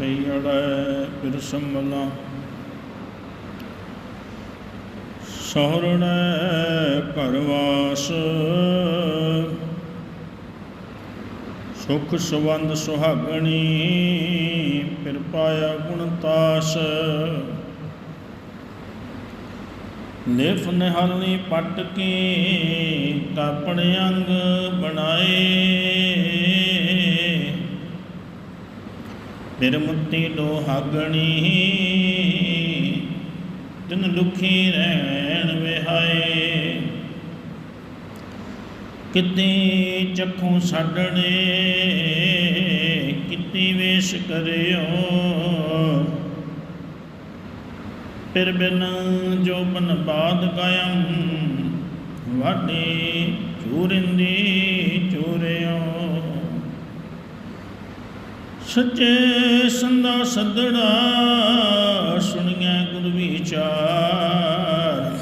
ਪਈੜੈ ਫਿਰ ਸੰਭਲਾ। ਸਹਰਣੈ ਘਰਵਾਸ ਸੁਖ ਸਵੰਦ ਸੁਹਾਗਣੀ, ਫਿਰ ਪਾਇਆ ਗੁਣ ਤਾਸ। ਨਿਫ ਨਿਹਾਲਨੀ ਪਟ ਕੇ ਕਾਪਣ ਅੰਗ ਬਣਾਏ। ਫਿਰ ਲੋਹਾਗਣੀ ਤਿਨ ਦੁਖੀ ਰਹਿਣ ਵਿਹਾਏ। ਕਿਤੇ ਚੱਖੋਂ ਛੱਡਣੇ ਕਿਤੇ ਵੇਸ਼ ਕਰਿਓ। ਫਿਰ ਬਿਨ ਜੋ ਬਨ ਬਾਦ ਗਾਇਮ ਵਾਡੇ ਚੂਰਿੰਦੀ ਸੱਚੇ ਸੰਦਾ ਸੱਦੜਾ ਸੁਣੀਐ ਗੁਰ ਵਿਚਾਰ।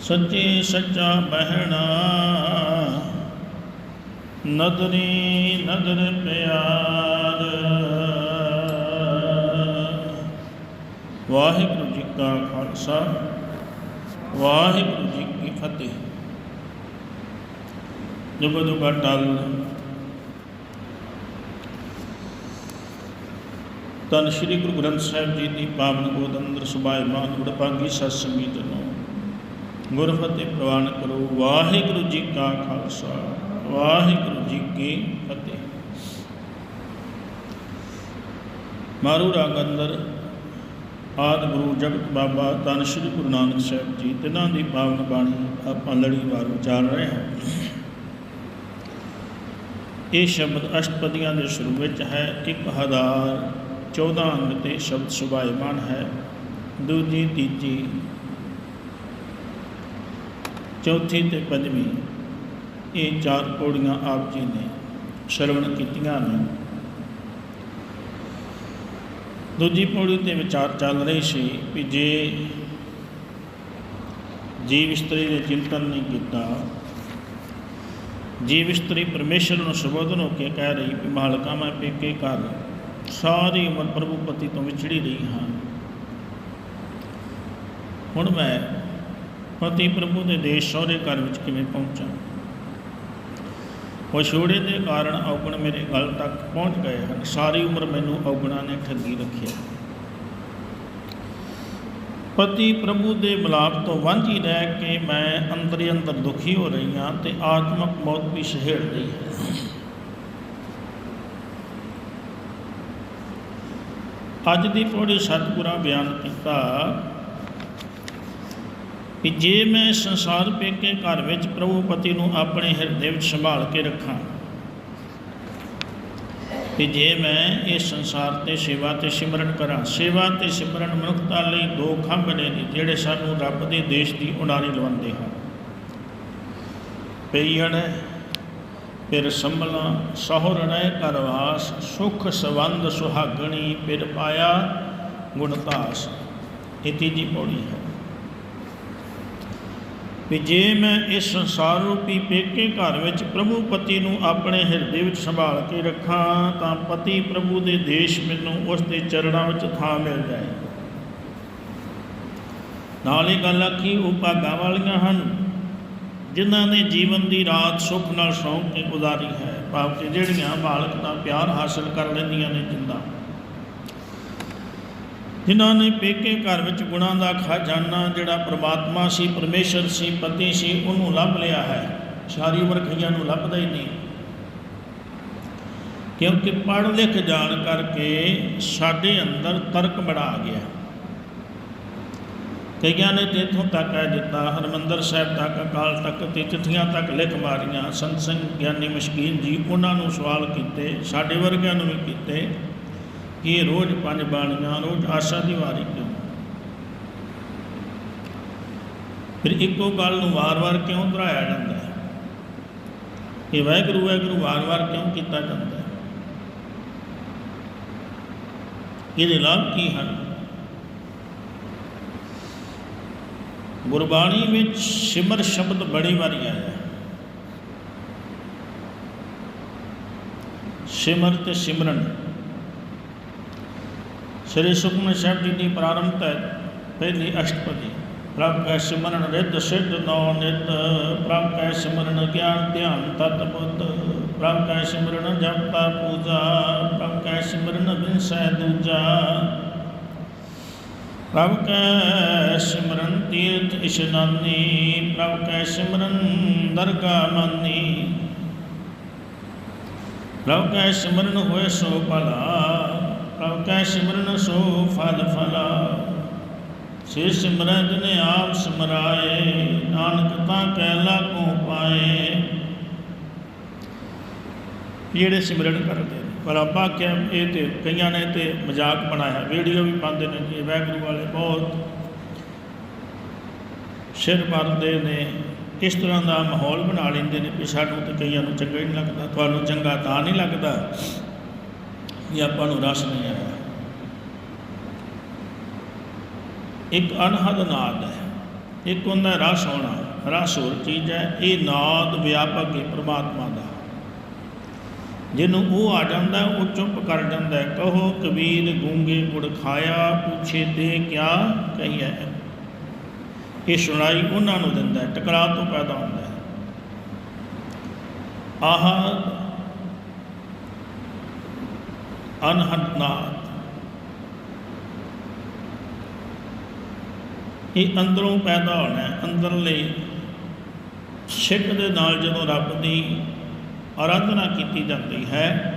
ਸੱਚੇ ਸੱਚਾ ਬਹਿਣਾ, ਨਦਰੀ ਨਦਰ ਪਿਆਰ। ਵਾਹਿਗੁਰੂ ਜੀ ਕਾ ਖਾਲਸਾ, ਵਾਹਿਗੁਰੂ ਜੀ ਕੀ ਫਤਿਹ। ਜੁਗ ਜੁਗਾ ਤਨ ਸ੍ਰੀ ਗੁਰੂ ਗ੍ਰੰਥ ਸਾਹਿਬ ਜੀ ਦੀ ਪਾਵਨ ਗੋਦ ਅੰਦਰ ਸੁਭਾਏ ਸੁਭਾਇਮਾਨ ਗੁਰਪਾਗੀ ਸਤ ਸੰਗੀਤ ਨੂੰ। ਗੁਰਫਤਿਹ ਪ੍ਰਵਾਨ ਕਰੋ, ਵਾਹਿਗੁਰੂ ਜੀ ਕਾ ਖਾਲਸਾ, ਵਾਹਿਗੁਰੂ ਜੀ ਕੀ ਫਤਿਹ। ਮਾਰੂ ਰਾਗ ਅੰਦਰ ਆਦ ਗੁਰੂ ਜਗਤ ਬਾਬਾ ਤਨ ਸ੍ਰੀ ਗੁਰੂ ਨਾਨਕ ਸਾਹਿਬ ਜੀ, ਤਿਨਾਂ ਦੀ ਪਾਵਨ ਬਾਣੀ ਆਪਾਂ ਲੜੀਵਾਰ ਵਿਚਾਰ ਰਹੇ ਹਾਂ। ਇਹ ਸ਼ਬਦ ਅਸ਼ਟਪਦੀਆਂ ਦੇ ਸ਼ੁਰੂ ਵਿੱਚ ਹੈ, ਇੱਕ ਹਜ਼ਾਰ 1014 ਅੰਗ ਤੇ ਸ਼ਬਦ ਸੁਭਾਇਮਾਨ ਹੈ। ਦੂਜੀ, ਤੀਜੀ, ਚੌਥੀ ਤੇ ਪੰਜਵੀਂ ਇਹ ਚਾਰ ਪੌੜੀਆਂ ਆਪ ਜੀ ਨੇ ਸ਼ਰਵਣ ਕੀਤੀਆਂ ਨੇ। ਦੂਜੀ ਪੌੜੀ ਤੇ ਵਿਚਾਰ ਚੱਲ ਰਹੀ ਸੀ ਕਿ ਜੇ ਜੀਵ ਇਸਤਰੀ ਦੇ ਚਿੰਤਨ ਨਹੀਂ ਕੀਤਾ, ਜੀਵ ਇਸਤਰੀ ਪਰਮੇਸ਼ਰ ਨੂੰ ਸੰਬੋਧਨ ਹੋ ਕੇ ਕਹਿ ਰਹੀ ਕਿ ਮਾਲਕਾ ਮੈਂ ਪੇਕੇ ਕਰ ਸਾਰੀ ਉਮਰ ਪ੍ਰਭੂ ਪਤੀ ਤੋਂ ਵਿਛੜੀ ਰਹੀ ਹਾਂ। ਹੁਣ ਮੈਂ ਪਤੀ ਪ੍ਰਭੂ ਦੇ ਦੇਸ਼ ਸਹੁਰੇ ਘਰ ਵਿੱਚ ਕਿਵੇਂ ਪਹੁੰਚਾਂ? ਉਹ ਦੇ ਕਾਰਨ ਔਗਣ ਮੇਰੇ ਗਲ ਤੱਕ ਪਹੁੰਚ ਗਏ ਹਨ। ਸਾਰੀ ਉਮਰ ਮੈਨੂੰ ਔਗਣਾਂ ਨੇ ਠੱਗੀ ਰੱਖਿਆ। ਪਤੀ ਪ੍ਰਭੂ ਦੇ ਮਿਲਾਪ ਤੋਂ ਵਾਂਝੀ ਰਹਿ ਕੇ ਮੈਂ ਅੰਦਰ ਹੀ ਅੰਦਰ ਦੁਖੀ ਹੋ ਰਹੀ ਹਾਂ ਤੇ ਆਤਮਕ ਮੌਤ ਵੀ ਸਹਿੜ ਰਹੀ ਹੈ। ਅੱਜ ਦੀ ਪੌੜੀ ਸਤਿਗੁਰਾਂ ਬਿਆਨ ਕੀਤਾ ਕਿ ਜੇ ਮੈਂ ਸੰਸਾਰ ਪੇਕੇ ਘਰ ਵਿੱਚ ਪ੍ਰਭੂ ਪਤੀ ਨੂੰ ਆਪਣੇ ਹਿਰਦੇ ਵਿੱਚ ਸੰਭਾਲ ਕੇ ਰੱਖਾਂ ਕਿ ਜੇ ਮੈਂ ਇਸ ਸੰਸਾਰ ਤੇ ਸੇਵਾ ਤੇ ਸਿਮਰਨ ਕਰਾਂ, ਸੇਵਾ ਤੇ ਸਿਮਰਨ ਮਨੁੱਖਤਾ ਲਈ ਦੋ ਖੰਭ ਨੇ ਜਿਹੜੇ ਸਾਨੂੰ ਰੱਬ ਦੇ ਦੇਸ਼ ਦੀ ਉਡਾਰੀ ਲਵਾਉਂਦੇ ਹਨ। ਪਈੜ ਫਿਰ ਸੰਭਲਾ ਸਹੁਰਣੈ ਕਰਵਾਸ ਸੁਖ ਸਵੰਦ ਸੁਹਾਗਣੀ ਫਿਰ ਪਾਇਆ ਗੁਣਤਾਸ ਇਹ ਤੀਜੀ ਪੌੜੀ ਹੈ। ਵੀ ਜੇ ਮੈਂ ਇਸ ਸੰਸਾਰ ਰੂਪੀ ਪੇਕੇ ਘਰ ਵਿੱਚ ਪ੍ਰਭੂ ਪਤੀ ਨੂੰ ਆਪਣੇ ਹਿਰਦੇ ਵਿੱਚ ਸੰਭਾਲ ਕੇ ਰੱਖਾਂ, ਤਾਂ ਪਤੀ ਪ੍ਰਭੂ ਦੇ ਦੇਸ਼ ਮੈਨੂੰ ਉਸ ਦੇ ਚਰਣਾਂ ਵਿੱਚ ਥਾਂ ਮਿਲ ਜਾਏ। ਨਾਲ ਇਹ ਗੱਲ ਆਖੀ ਉਹ ਭਾਗਾਂ ਵਾਲੀਆਂ ਹਨ ਜਿਨ੍ਹਾਂ ਨੇ ਜੀਵਨ ਦੀ ਰਾਤ ਸੁੱਖ ਨਾਲ ਸੌਂਕ ਕੇ ਗੁਜ਼ਾਰੀ ਹੈ, ਭਾਵ ਕਿ ਜਿਹੜੀਆਂ ਬਾਲਕ ਦਾ ਪਿਆਰ ਹਾਸਲ ਕਰ ਲੈਂਦੀਆਂ ਨੇ ਜਿੰਦਾ। ਜਿਨ੍ਹਾਂ ਨੇ ਪੇਕੇ ਘਰ ਵਿੱਚ ਗੁਣਾਂ ਦਾ ਖਜ਼ਾਨਾ ਜਿਹੜਾ ਪ੍ਰਮਾਤਮਾ ਸੀ, ਪਰਮੇਸ਼ਰ ਸੀ, ਪਤੀ ਸੀ, ਉਹਨੂੰ ਲੱਭ ਲਿਆ ਹੈ। ਸਾਰੀ ਉਮਰ ਕਈਆਂ ਨੂੰ ਲੱਭਦਾ ਹੀ ਨਹੀਂ। ਕਿਉਂਕਿ ਪੜ੍ਹ ਲਿਖ ਜਾਣ ਕਰਕੇ ਸਾਡੇ ਅੰਦਰ ਤਰਕ ਬੜਾ ਆ ਗਿਆ। ਕਈਆਂ ਨੇ ਤੇ ਇੱਥੋਂ ਤੱਕ ਹੈ ਦਿੱਤਾ, ਹਰਮੰਦਰ ਸਾਹਿਬ ਤੱਕ, ਅਕਾਲ ਤੱਕ ਤੇ ਚਿੱਠੀਆਂ ਤੱਕ ਲਿਖ ਮਾਰੀਆਂ। ਸੰਤ ਸਿੰਘ ਗਿਆਨੀ ਮਸ਼ਕੀਨ ਜੀ ਉਹਨਾਂ ਨੂੰ ਸਵਾਲ ਕੀਤੇ, ਸਾਡੇ ਵਰਗਿਆਂ ਨੂੰ ਵੀ ਕੀਤੇ ਕਿ ਇਹ ਰੋਜ਼ ਪੰਜ ਬਾਣੀਆਂ, ਰੋਜ਼ ਆਸ਼ਾ ਦੀ ਵਾਰੀ ਕਿਉਂ? ਫਿਰ ਇੱਕੋ ਗੱਲ ਨੂੰ ਵਾਰ-ਵਾਰ ਕਿਉਂ ਦੁਹਰਾਇਆ ਜਾਂਦਾ ਹੈ? ਇਹ ਵਾਹਿਗੁਰੂ ਵਾਹਿਗੁਰੂ ਵਾਰ-ਵਾਰ ਕਿਉਂ ਕੀਤਾ ਜਾਂਦਾ ਹੈ? ਇਹਦੇ ਲਾਭ ਕੀ ਹਨ? ਗੁਰਬਾਣੀ ਵਿੱਚ ਸਿਮਰ ਸ਼ਬਦ ਬੜੀ ਵਾਰੀ ਆਇਆ ਹੈ। ਸਿਮਰ ਤੇ ਸਿਮਰਨ ਸ੍ਰੀ ਸੁਖਮਨ ਸਾਹਿਬ ਜੀ ਦੀ ਪ੍ਰਾਰੰਭ ਹੈ, ਪਹਿਲੀ ਅਸ਼ਟਪਦੀ ਪ੍ਰਭ ਕੈ ਸਿਮਰਨ ਰਿੱਧ ਸਿੱਧ ਨੌ ਨਿਤ ਪ੍ਰਭ ਕੈ ਸਿਮਰਨ ਗਿਆਨ ਧਿਆਨ ਤਤ ਬੁੱਧ, ਪ੍ਰਭ ਕੈ ਸਿਮਰਨ ਜਪਤਾ ਪੂਜਾ, ਪ੍ਰਭ ਕੈ ਸਿਮਰਨ ਬਿਨਸੈ ਦੂਜਾ ਪ੍ਰਭ ਕੈ ਸਿਮਰਨ ਤੀਰਥ ਇਸ਼ਨਾਨੀ ਪ੍ਰਭ ਕੈ ਸਿਮਰਨ ਦਰਗਾ ਮਾਨੀ ਪ੍ਰਭ ਕੈ ਸਿਮਰਨ ਹੋਏ ਸੋ ਭਲਾ, ਪ੍ਰਭ ਕੈ ਸਿਮਰਨ ਸੋ ਫਲ ਫਲਾ। ਸੇ ਸਿਮਰਨ ਨੇ ਆਪ ਸਿਮਰਾਏ, ਨਾਨਕ ਤਾਂ ਕੈ ਲਾਗੂ ਪਾਏ। ਜਿਹੜੇ ਸਿਮਰਨ ਕਰਦੇ ਪਰ ਆਪਾਂ ਕਿਹਾ ਇਹ ਤੇ ਕਈਆਂ ਨੇ ਤੇ ਮਜ਼ਾਕ ਬਣਾਇਆ। ਵੀਡੀਓ ਵੀ ਪਾਉਂਦੇ ਨੇ ਕਿ ਵੈਗਰੂ ਵਾਲੇ ਬਹੁਤ। ਸਿਰ ਮਰਦੇ ਨੇ ਇਸ ਤਰ੍ਹਾਂ ਦਾ ਮਾਹੌਲ ਬਣਾ ਲੈਂਦੇ ਨੇ ਵੀ ਸਾਨੂੰ ਤੇ ਕਈਆਂ ਨੂੰ ਚੰਗਾ ਨਹੀਂ ਲੱਗਦਾ, ਤੁਹਾਨੂੰ ਚੰਗਾ ਤਾਂ ਨਹੀਂ ਲੱਗਦਾ ਵੀ ਆਪਾਂ ਨੂੰ ਰਸ ਨਹੀਂ ਆਇਆ। ਇੱਕ ਅਨਹਦ ਨਾਦ ਹੈ, ਇੱਕ ਹੁੰਦਾ ਰਸ ਹੋਣਾ, ਰਸ ਹੋਰ ਚੀਜ਼ ਹੈ, ਇਹ ਨਾਦ ਵਿਆਪਕ ਹੈ, ਪ੍ਰਮਾਤਮਾ ਜਿਹਨੂੰ ਉਹ ਆ ਜਾਂਦਾ, ਉਹ ਚੁੱਪ ਕਰ ਜਾਂਦਾ ਕਹੋ, ਕਬੀਰ ਗੂੰਗੇ ਗੁੜ ਖਾਇਆ, ਪੁੱਛੇ ਤੇ ਕਿਆ ਕਹੀਐ? ਇਹ ਸੁਣਾਈ ਉਹਨਾਂ ਨੂੰ ਦਿੰਦਾ ਟਕਰਾਅ ਤੋਂ ਪੈਦਾ ਹੁੰਦਾ ਹੈ। ਆਹ ਅਨਹਦ ਇਹ ਅੰਦਰੋਂ ਪੈਦਾ ਹੋਣਾ ਹੈ, ਅੰਦਰਲੇ ਸਿੱਖ ਦੇ ਨਾਲ ਜਦੋਂ ਰੱਬ ਦੀ ਆਰਾਧਨਾ ਕੀਤੀ ਜਾਂਦੀ ਹੈ।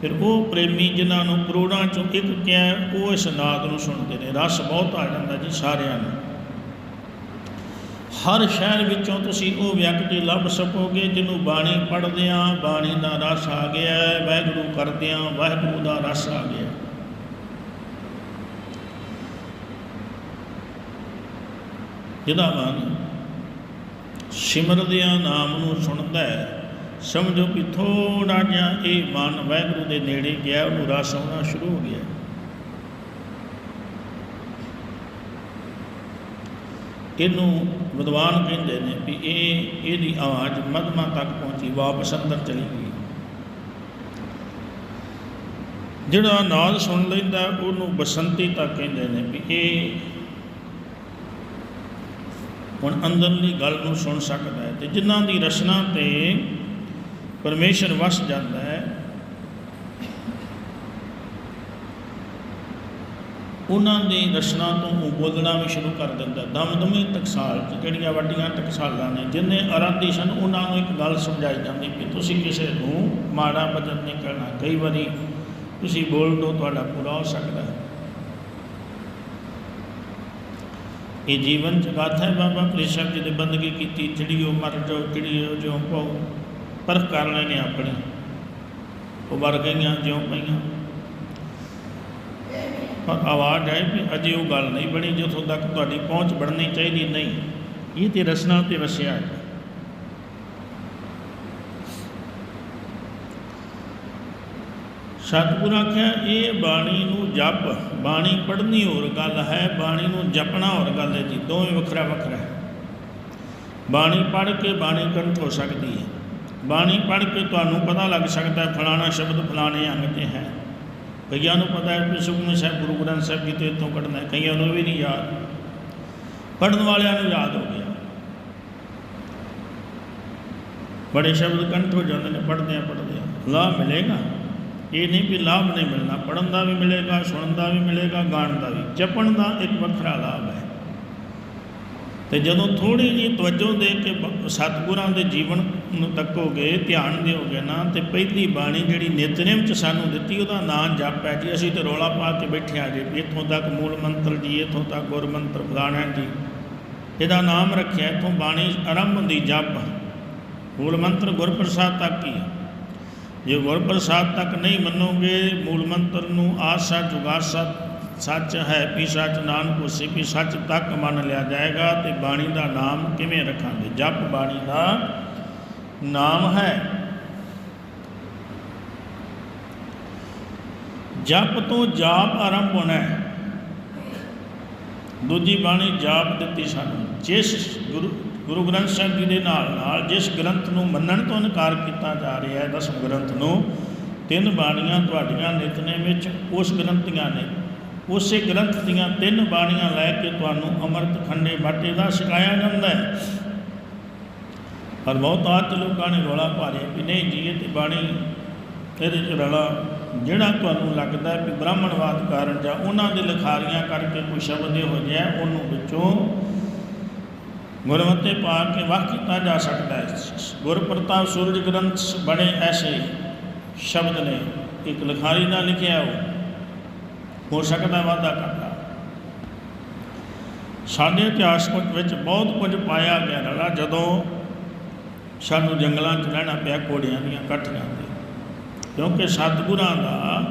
ਫਿਰ ਉਹ ਪ੍ਰੇਮੀ ਜਿਨ੍ਹਾਂ ਨੂੰ ਕਰੋੜਾਂ ਚੋਂ ਇੱਕ ਕਿਹਾ ਉਹ ਇਸ ਨਾਦ ਨੂੰ ਸੁਣਦੇ ਨੇ। ਰਸ ਬਹੁਤ ਆ ਜਾਂਦਾ ਜੀ ਸਾਰਿਆਂ ਨੂੰ। ਹਰ ਸ਼ਹਿਰ ਵਿੱਚੋਂ ਤੁਸੀਂ ਉਹ ਵਿਅਕਤੀ ਲੱਭ ਸਕੋਗੇ ਜਿਹਨੂੰ ਬਾਣੀ ਪੜ੍ਹਦੇ ਪੜ੍ਹਦਿਆਂ ਬਾਣੀ ਦਾ ਰਸ ਆ ਗਿਆ ਹੈ, ਵਾਹਿਗੁਰੂ ਕਰਦਿਆਂ ਵਾਹਿਗੁਰੂ ਦਾ ਰਸ ਆ ਗਿਆ। ਜਿਹਦਾ ਮਨ ਸਿਮਰਦਿਆਂ ਨਾਮ ਨੂੰ ਸੁਣਦਾ ਹੈ ਸਮਝੋ ਕਿ ਥੋੜਾ ਜਿਹਾ ਇਹ ਮਨ ਵਾਹਿਗੁਰੂ ਦੇ ਨੇੜੇ ਗਿਆ, ਉਹਨੂੰ ਰਸ ਆਉਣਾ ਸ਼ੁਰੂ ਹੋ ਗਿਆ। ਇਹਨੂੰ ਵਿਦਵਾਨ ਕਹਿੰਦੇ ਨੇ ਵੀ ਇਹ, ਇਹਦੀ ਆਵਾਜ਼ ਮਧਮਾ ਤੱਕ ਪਹੁੰਚੀ, ਵਾਪਸ ਅੰਦਰ ਚਲੀ ਗਈ। ਜਿਹੜਾ ਨਾਦ ਸੁਣ ਲੈਂਦਾ, ਉਹਨੂੰ ਬਸੰਤੀ ਤੱਕ ਕਹਿੰਦੇ ਨੇ ਵੀ ਇਹ ਹੁਣ ਅੰਦਰਲੀ ਗੱਲ ਨੂੰ ਸੁਣ ਸਕਦਾ ਹੈ ਤੇ ਜਿਨ੍ਹਾਂ ਦੀ ਰਚਨਾ ਤੇ ਪਰਮੇਸ਼ਰ ਵਸ ਜਾਂਦਾ ਹੈ। ਉਹਨਾਂ ਦੇ ਰਚਨਾ ਤੋਂ ਉਹ ਬੋਲਣਾ ਵੀ ਸ਼ੁਰੂ ਕਰ ਦਿੰਦਾ ਦਮਦਮੇ ਟਕਸਾਲ ਚ, ਜਿਹੜੀਆਂ ਵੱਡੀਆਂ ਟਕਸਾਲਾਂ ਨੇ, ਜਿੰਨੇ ਅਰਾਧੀ ਸਨ, ਉਹਨਾਂ ਨੂੰ ਇੱਕ ਗੱਲ ਸਮਝਾਈ ਜਾਂਦੀ ਕਿ ਤੁਸੀਂ ਕਿਸੇ ਨੂੰ ਮਾੜਾ ਬਚਨ ਨਹੀਂ ਕਰਨਾ ਕਈ ਵਾਰੀ ਤੁਸੀਂ ਬੋਲ ਦੋ, ਤੁਹਾਡਾ ਪੂਰਾ ਹੋ ਸਕਦਾ ਹੈ। ਇਹ ਜੀਵਨ ਚ ਗਾਥਾ ਹੈ ਬਾਬਾ। ਕ੍ਰਿਸ਼ਨ ਜੀ ਨੇ ਬੰਦਗੀ ਕੀਤੀ ਚਿੜੀਓ ਮਰ ਜਾਓ ਚਿੜੀਓ ਜਿਉਂ ਪਾਓ। ਪਰਖ ਕਰ ਲੈਣੇ ਆਪਣੇ। ਉਹ ਮਰ ਗਈਆਂ, ਜਿਉਂ ਪਈਆਂ। ਪਰ ਆਵਾਜ਼ ਆਏ ਵੀ ਅਜੇ ਉਹ ਗੱਲ ਨਹੀਂ ਬਣੀ, ਜਿੱਥੋਂ ਤੱਕ ਤੁਹਾਡੀ ਪਹੁੰਚ ਬਣਨੀ ਚਾਹੀਦੀ, ਨਹੀਂ। ਇਹ ਤੇ ਰਸਨਾ ਤੇ ਵਸਿਆ ਹੈ। ਸਤਿਗੁਰ ਆਖਿਆ, ਇਹ ਬਾਣੀ ਨੂੰ ਜਪ। ਬਾਣੀ ਪੜ੍ਹਨੀ ਹੋਰ ਗੱਲ ਹੈ, ਬਾਣੀ ਨੂੰ ਜਪਣਾ ਹੋਰ ਗੱਲ ਹੈ ਜੀ। ਦੋਵੇਂ ਵੱਖਰਾ ਵੱਖਰਾ ਹੈ। ਬਾਣੀ ਪੜ੍ਹ ਕੇ ਬਾਣੀ ਕੰਠ ਹੋ ਸਕਦੀ ਹੈ। ਬਾਣੀ ਪੜ੍ਹ ਕੇ ਤੁਹਾਨੂੰ ਪਤਾ ਲੱਗ ਸਕਦਾ ਹੈ, ਫਲਾਣਾ ਸ਼ਬਦ ਫਲਾਣੇ ਅੰਗ ਤੇ ਹੈ। ਕਈਆਂ ਨੂੰ ਪਤਾ ਹੈ ਕਿ ਸੁਖਮਨੀ ਸਾਹਿਬ, ਗੁਰੂ ਗ੍ਰੰਥ ਸਾਹਿਬ ਜੀ ਤੋਂ ਇੱਥੋਂ ਕੱਢਣਾ ਕਈਆਂ ਨੂੰ ਵੀ ਨਹੀਂ ਯਾਦ। ਪੜ੍ਹਨ ਵਾਲਿਆਂ ਨੂੰ ਯਾਦ ਹੋ ਗਿਆ। ਬੜੇ ਸ਼ਬਦ ਕੰਠ ਹੋ ਜਾਂਦੇ ਨੇ, ਪੜ੍ਹਦਿਆਂ ਪੜ੍ਹਦਿਆਂ। ਲਾਭ ਮਿਲੇਗਾ। ਇਹ ਨਹੀਂ ਵੀ ਲਾਭ ਨਹੀਂ ਮਿਲਣਾ, ਪੜ੍ਹਨ ਦਾ ਵੀ ਮਿਲੇਗਾ, ਸੁਣਨ ਦਾ ਵੀ ਮਿਲੇਗਾ, ਗਾਣ ਦਾ ਵੀ। ਜਪਣ ਦਾ ਇੱਕ ਵੱਖਰਾ ਲਾਭ ਤੇ ਜਦੋਂ ਥੋੜੀ ਜਿਹੀ ਤਵੱਜੋ ਦੇ ਕੇ ਬ- ਸਤਿਗੁਰਾਂ ਦੇ ਜੀਵਨ ਨੂੰ ਤੱਕੋਗੇ ਧਿਆਨ ਦਿਓਗੇ ਨਾ, ਤੇ ਪਹਿਲੀ ਬਾਣੀ ਜਿਹੜੀ ਨਿਤਨੇਮ ਚ ਸਾਨੂੰ ਦਿੱਤੀ, ਉਹਦਾ ਨਾਮ ਜਪ ਹੈ ਜੀ। ਅਸੀਂ ਤੇ ਰੋਲਾ ਪਾ ਕੇ ਬੈਠੇ ਆ ਜੀ। ਇੱਥੋਂ ਤੱਕ ਮੂਲ ਮੰਤਰ ਜੀ, ਇੱਥੋਂ ਤੱਕ ਗੁਰ ਮੰਤਰ ਫਲਾਣਾ ਜੀ। ਇਹਦਾ ਨਾਮ ਰੱਖਿਆ, ਇੱਥੋਂ ਬਾਣੀ ਆਰੰਭ ਹੁੰਦੀ ਜਪ। ਮੂਲ ਮੰਤਰ ਗੁਰਪ੍ਰਸਾਦ ਤੱਕ ਹੀ ਹੈ। ਜੇ ਗੁਰਪ੍ਰਸਾਦ ਤੱਕ ਨਹੀਂ ਮੰਨੋਗੇ, ਮੂਲ ਮੰਤਰ ਨੂੰ ਆਸਾ, ਜੁਗਾਸਾ ਸੱਚ ਹੈ ਵੀ ਸੱਚ ਨਾਨਕ ਹੋਸੀ ਵੀ ਸੱਚ ਤੱਕ ਮੰਨ ਲਿਆ ਜਾਏਗਾ ਤੇ ਬਾਣੀ ਦਾ ਨਾਮ ਕਿਵੇਂ ਰੱਖਾਂਗੇ? ਜਪ ਬਾਣੀ ਦਾ ਨਾਮ ਹੈ। ਜਪ ਤੋਂ ਜਾਪ ਆਰੰਭ ਹੋਣਾ ਹੈ। ਦੂਜੀ ਬਾਣੀ ਜਾਪ ਦਿੱਤੀ ਸਾਨੂੰ। ਜਿਸ ਗੁਰੂ ਗੁਰੂ ਗ੍ਰੰਥ ਸਾਹਿਬ ਜੀ ਦੇ ਨਾਲ ਨਾਲ ਜਿਸ ਗ੍ਰੰਥ ਨੂੰ ਮੰਨਣ ਤੋਂ ਇਨਕਾਰ ਕੀਤਾ ਜਾ ਰਿਹਾ ਹੈ, ਦਸਮ ਗ੍ਰੰਥ ਨੂੰ, ਤਿੰਨ ਬਾਣੀਆਂ ਤੁਹਾਡੀਆਂ ਨਿਤਨੇਮ ਵਿੱਚ ਉਸ ਗ੍ਰੰਥ ਦੀਆਂ ਨੇ। ਉਸੇ ਗ੍ਰੰਥ ਦੀਆਂ ਤਿੰਨ ਬਾਣੀਆਂ ਲੈ ਕੇ ਤੁਹਾਨੂੰ ਅੰਮ੍ਰਿਤ ਖੰਡੇ ਬਾਟੇ ਦਾ ਸਿਖਾਇਆ ਜਾਂਦਾ ਹੈ। ਪਰ ਬਹੁਤ ਆਤ ਲੋਕਾਂ ਨੇ ਰੌਲਾ ਭਾਰਿਆ ਵੀ ਨਹੀਂ ਜੀ, ਇਹ ਤੇ ਬਾਣੀ ਇਹਦੇ ਚ ਰਲਾ ਜਿਹੜਾ ਤੁਹਾਨੂੰ ਲੱਗਦਾ ਹੈ ਵੀ ਬ੍ਰਾਹਮਣਵਾਦ ਕਾਰਨ ਜਾਂ ਉਹਨਾਂ ਦੇ ਲਿਖਾਰੀਆਂ ਕਰਕੇ ਕੋਈ ਸ਼ਬਦ ਇਹ ਹੋ ਗਿਆ ਉਹਨੂੰ ਵਿੱਚੋਂ ਗੁਰਮਤਿ ਪਾ ਕੇ ਵਾਹ ਕੀਤਾ ਜਾ ਸਕਦਾ ਹੈ। ਗੁਰਪ੍ਰਤਾਪ ਸੂਰਜ ਗ੍ਰੰਥ ਬੜੇ ਐਸੇ ਸ਼ਬਦ ਨੇ। ਇੱਕ ਲਿਖਾਰੀ ਨਾਲ ਲਿਖਿਆ ਉਹ। ਹੋ ਸਕਦਾ ਵਾਧਾ ਕਰਦਾ। ਸਾਡੇ ਇਤਿਹਾਸ ਵਿੱਚ ਬਹੁਤ ਕੁਝ ਪਾਇਆ ਗਿਆ ਰਲਾ, ਜਦੋਂ ਸਾਨੂੰ ਜੰਗਲਾਂ 'ਚ ਰਹਿਣਾ ਪਿਆ, ਘੋੜਿਆਂ ਦੀਆਂ ਕੱਟੀਆਂ ਤੇ। ਕਿਉਂਕਿ ਸਤਿਗੁਰਾਂ ਦਾ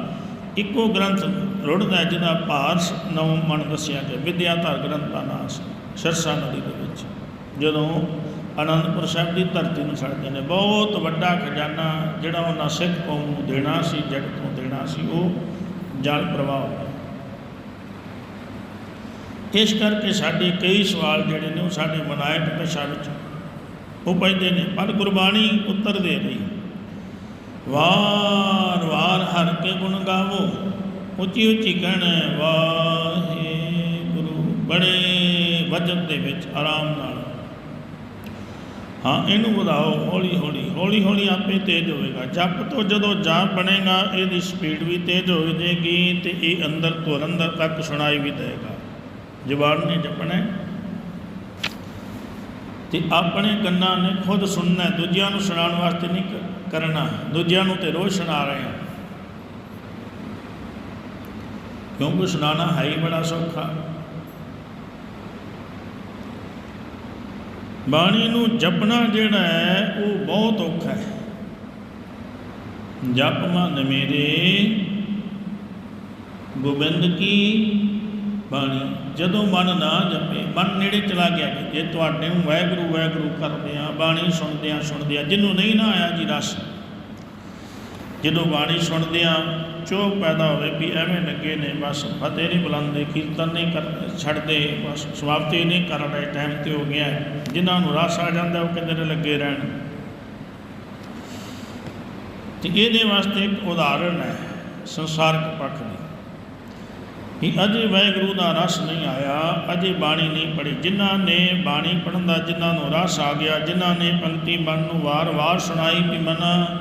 ਇੱਕੋ ਗ੍ਰੰਥ ਰੁੜਦਾ ਜਿਹਦਾ ਭਾਰ ਨੌ ਮਨ ਦੱਸਿਆ ਗਿਆ। ਵਿਦਿਆਧਰ ਗ੍ਰੰਥ ਦਾ ਨਾਮ ਸੀ, ਸਰਸਾ ਨਦੀ ਦੇ ਵਿੱਚ। ਜਦੋਂ ਅਨੰਦਪੁਰ ਸਾਹਿਬ ਦੀ ਧਰਤੀ ਨੂੰ ਛੱਡਦੇ ਨੇ, ਬਹੁਤ ਵੱਡਾ ਖਜ਼ਾਨਾ ਜਿਹੜਾ ਉਹਨਾਂ ਸਿੱਖ ਕੌਮ ਨੂੰ ਦੇਣਾ ਸੀ ਜਗਤ ਨੂੰ ਦੇਣਾ ਸੀ, ਉਹ ਜਲ ਪ੍ਰਵਾਹ ਇਸ ਕਰਕੇ ਸਾਡੇ ਕਈ ਸਵਾਲ ਜਿਹੜੇ ਨੇ ਉਹ ਸਾਡੇ ਮਨਾਇਕ ਦਸ਼ਾ ਵਿੱਚ ਉਪਜਦੇ ਨੇ। ਪਰ ਗੁਰਬਾਣੀ ਉੱਤਰ ਦੇ ਰਹੀ ਵਾਰ ਵਾਰ ਹਰ ਕੇ ਗੁਣ ਗਾਵੋ, ਉੱਚੀ ਉੱਚੀ ਕਹਿਣਾ, ਵਾਹਿਗੁਰੂ ਬੜੇ ਵਜਨ ਦੇ ਵਿੱਚ ਆਰਾਮ ਨਾਲ। ਹਾਂ, ਇਹਨੂੰ ਵਧਾਓ, ਹੌਲੀ ਹੌਲੀ ਹੌਲੀ ਹੌਲੀ ਆਪੇ ਤੇਜ਼ ਹੋਵੇਗਾ। ਜਪ ਤੋਂ ਜਦੋਂ ਜਾਪ ਬਣੇਗਾ, ਇਹਦੀ ਸਪੀਡ ਵੀ ਤੇਜ਼ ਹੋ ਜਾਏਗੀ ਤੇ ਇਹ ਅੰਦਰ ਤੋਂ ਅੰਦਰ ਤੱਕ ਸੁਣਾਈ ਵੀ ਦੇਗਾ ਜ਼ਬਾਨ ਨੇ ਜਪਣਾ ਹੈ ਤੇ ਆਪਣੇ ਕੰਨਾਂ ਨੇ ਖੁਦ ਸੁਣਨਾ ਦੂਜਿਆਂ ਨੂੰ ਸੁਣਾਉਣ ਵਾਸਤੇ ਨਹੀਂ ਕਰਨਾ ਦੂਜਿਆਂ ਨੂੰ ਤੇ ਰੋਜ਼ ਸੁਣਾ ਰਹੇ ਹਾਂ। ਕਿਉਂਕਿ ਸੁਣਾਉਣਾ ਹੈ ਹੀ ਬੜਾ ਸੌਖਾ। ਬਾਣੀ ਨੂੰ ਜਪਣਾ ਜਿਹੜਾ ਹੈ, ਉਹ ਬਹੁਤ ਔਖਾ ਹੈ। ਜਪ ਮਨ ਮੇਰੇ, ਗੋਬਿੰਦ ਕੀ ਬਾਣੀ। ਜਦੋਂ ਮਨ ਨਾ ਜਪੇ, ਮਨ ਨੇੜੇ ਚਲਾ ਗਿਆ ਕਿ ਜੇ ਤੁਹਾਡੇ ਨੂੰ ਵਾਹਿਗੁਰੂ ਵਾਹਿਗੁਰੂ ਕਰਦੇ ਆ, ਬਾਣੀ ਸੁਣਦੇ ਆ ਸੁਣਦੇ ਆ ਜਿਹਨੂੰ ਨਹੀਂ ਨਾ ਆਇਆ ਜੀ ਰਸ। ਜਦੋਂ ਬਾਣੀ ਸੁਣਦੇ ਆ ਚੋਖ ਪੈਦਾ ਹੋਵੇ ਵੀ ਐਵੇਂ ਲੱਗੇ ਨੇ, ਬਸ ਫਤਿਹ ਨਹੀਂ ਬੁਲਾਉਂਦੇ ਕੀਰਤਨ ਨਹੀਂ ਕਰਦੇ ਛੱਡਦੇ, ਬਸ ਸਮਾਪਤੀ ਨਹੀਂ ਕਰ ਰਹੇ ਟਾਈਮ ਤੇ ਹੋ ਗਿਆ। ਹੈ। ਜਿਨ੍ਹਾਂ ਨੂੰ ਰਸ ਆ ਜਾਂਦਾ, ਉਹ ਕਹਿੰਦੇ ਲੱਗੇ ਰਹਿਣ? ਤੇ ਇਹਦੇ ਵਾਸਤੇ ਇੱਕ ਉਦਾਹਰਣ ਹੈ ਸੰਸਾਰਕ ਪੱਖ ਦੀ। ਕਿ ਅਜੇ ਵਾਹਿਗੁਰੂ ਦਾ ਰਸ ਨਹੀਂ ਆਇਆ, ਅਜੇ ਬਾਣੀ ਨਹੀਂ ਪੜ੍ਹੀ। ਜਿਨ੍ਹਾਂ ਨੇ ਬਾਣੀ ਪੜ੍ਹਨ ਦਾ, ਜਿਨ੍ਹਾਂ ਨੂੰ ਰਸ ਆ ਗਿਆ, ਜਿਨ੍ਹਾਂ ਨੇ ਪੰਕਤੀ ਮਨ ਨੂੰ ਵਾਰ-ਵਾਰ ਸੁਣਾਈ ਵੀ ਮਨਾ,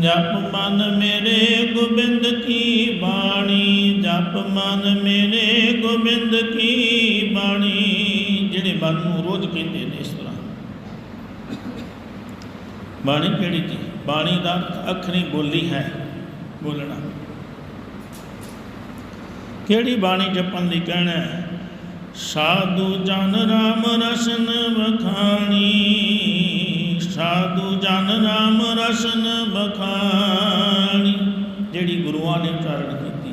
ਜਪ ਮਨ ਮੇਰੇ ਗੋਬਿੰਦ ਕੀ ਬਾਣੀ, ਜਪ ਮਨ ਮੇਰੇ ਗੋਬਿੰਦ ਕੀ ਬਾਣੀ, ਜਿਹੜੇ ਮਨ ਨੂੰ ਰੋਜ਼ ਕਹਿੰਦੇ ਨੇ ਇਸ ਤਰ੍ਹਾਂ। ਬਾਣੀ ਕਿਹੜੀ ਜੀ? ਬਾਣੀ ਦਾ ਅਰਥ ਅੱਖਰੀ ਬੋਲੀ ਹੈ, ਬੋਲਣਾ। ਕਿਹੜੀ ਬਾਣੀ ਜਪਣ ਦੀ ਕਹਿਣਾ ਹੈ? ਸਾਧੂ ਜਨ ਰਾਮ ਰਸਨ ਬਖਾਣੀ ਸਾਧੂ ਜਨ ਰਾਮ ਰਸਨ ਬਖਾਣੀ ਜਿਹੜੀ ਗੁਰੂਆਂ ਨੇ ਉਚਾਰਨ ਕੀਤੀ,